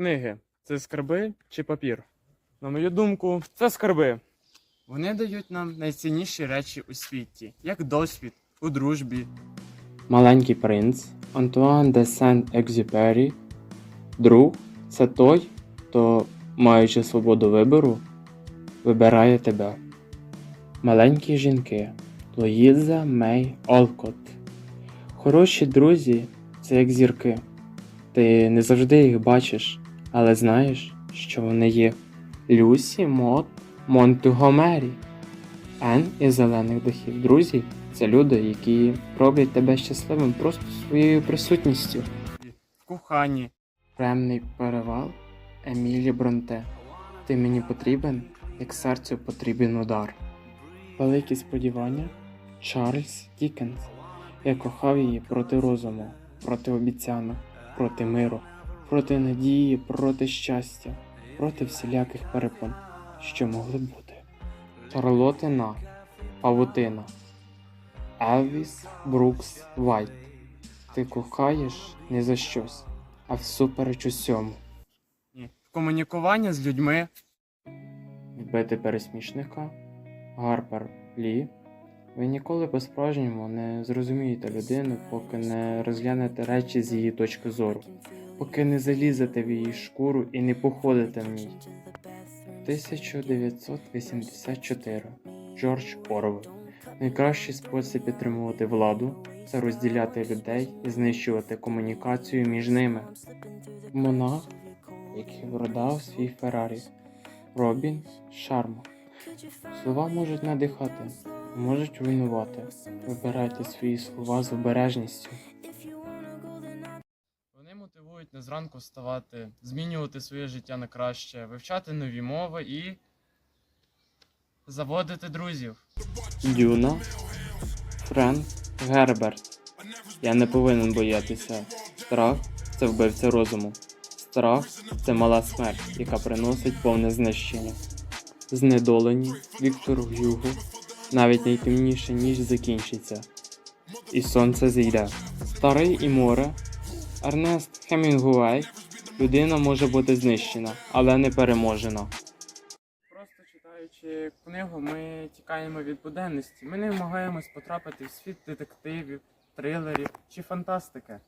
Книги це скарби чи папір? На мою думку, це скарби. Вони дають нам найцінніші речі у світі, як досвід у дружбі. Маленький принц Антуан де Сент-Екзюпері. Друг це той, хто, маючи свободу вибору, вибирає тебе. Маленькі жінки Луїза Мей Олкот. Хороші друзі це як зірки. Ти не завжди їх бачиш, але знаєш, що вони є. Люсі Мот Монтугомері. Ен із зелених дахів. Друзі це люди, які роблять тебе щасливим просто своєю присутністю. В коханні. Премний перевал Емілі Бронте. Ти мені потрібен, як серцю потрібен удар. Великі сподівання Чарльз Дікенс. Я кохав її проти розуму, проти обіцянок, проти миру, проти надії, проти щастя, проти всіляких перепон, що могли бути. Шарлотина, Павутина, Елвіс Брукс Вайт. Ти кохаєш не за щось, а всупереч усьому. Комунікуванні з людьми. Вбити пересмішника Гарпер Лі. Ви ніколи по-справжньому не зрозумієте людину, поки не розглянете речі з її точки зору, поки не залізете в її шкуру і не походите в ній. 1984 Джордж Орвел. Найкращий спосіб підтримувати владу це розділяти людей і знищувати комунікацію між ними. Монах, який продав свій Феррарі. Робін Шарма. Слова можуть надихати, можуть руйнувати. Вибирайте свої слова з обережністю. Мотивують не зранку вставати, змінювати своє життя на краще, вивчати нові мови і заводити друзів. Дюна Френк Герберт. Я не повинен боятися. Страх це вбивця розуму. Страх це мала смерть, яка приносить повне знищення. Знедолені Віктор Гюго. Навіть найтемніша ніч закінчиться. І сонце зійде. Старий і море. Ернест Хемінгуей. Людина може бути знищена, але не переможена. Просто читаючи книгу, ми тікаємо від буденності. Ми не намагаємось потрапити в світ детективів, трилерів чи фантастики.